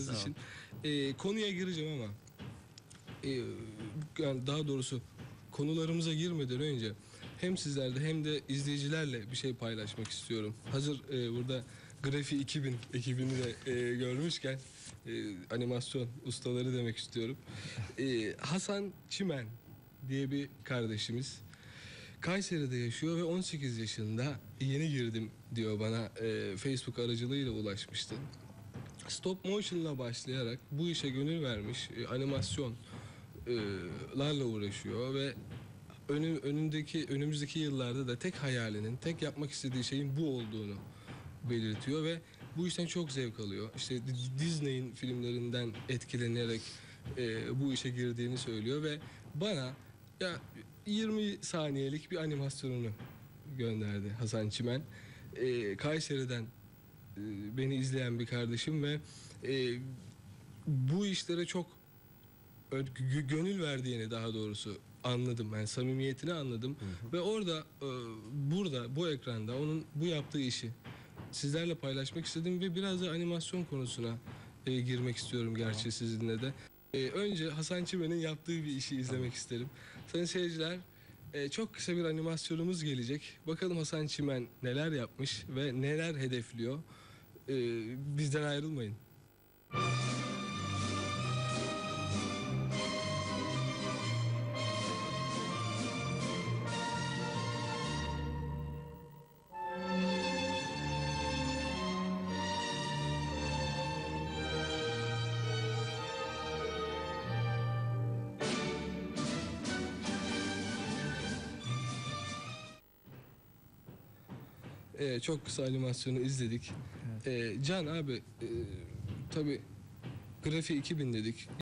sağ olun. için. Ee, konuya gireceğim ama e, yani daha doğrusu konularımıza girmeden önce hem sizlerle hem de izleyicilerle bir şey paylaşmak istiyorum. Hazır e, burada Grafi 2000 ekibini de e, görmüşken e, animasyon ustaları demek istiyorum. E, Hasan Çimen diye bir kardeşimiz. Kayseri'de yaşıyor ve 18 yaşında yeni girdim diyor bana e, Facebook aracılığıyla ulaşmıştı. Stop motion'la başlayarak bu işe gönül vermiş e, animasyonlarla uğraşıyor ve önü, önündeki önümüzdeki yıllarda da tek hayalinin, tek yapmak istediği şeyin bu olduğunu belirtiyor ve bu işten çok zevk alıyor. İşte Disney'in filmlerinden etkilenerek e, bu işe girdiğini söylüyor ve bana ya 20 saniyelik bir animasyonunu gönderdi Hasan Çimen. E, Kayseri'den beni izleyen bir kardeşim ve e, bu işlere çok gönül verdiğini daha doğrusu anladım. Yani samimiyetini anladım ve orada e, burada bu ekranda onun bu yaptığı işi sizlerle paylaşmak istedim ve biraz da animasyon konusuna e, girmek istiyorum gerçi sizinle de. E, önce Hasan Çimen'in yaptığı bir işi izlemek isterim. Sayın seyirciler e, çok kısa bir animasyonumuz gelecek. Bakalım Hasan Çimen neler yapmış ve neler hedefliyor. E, bizden ayrılmayın. E, çok kısa animasyonu izledik. E, Can abi e, tabi Grafi 2000 dedik.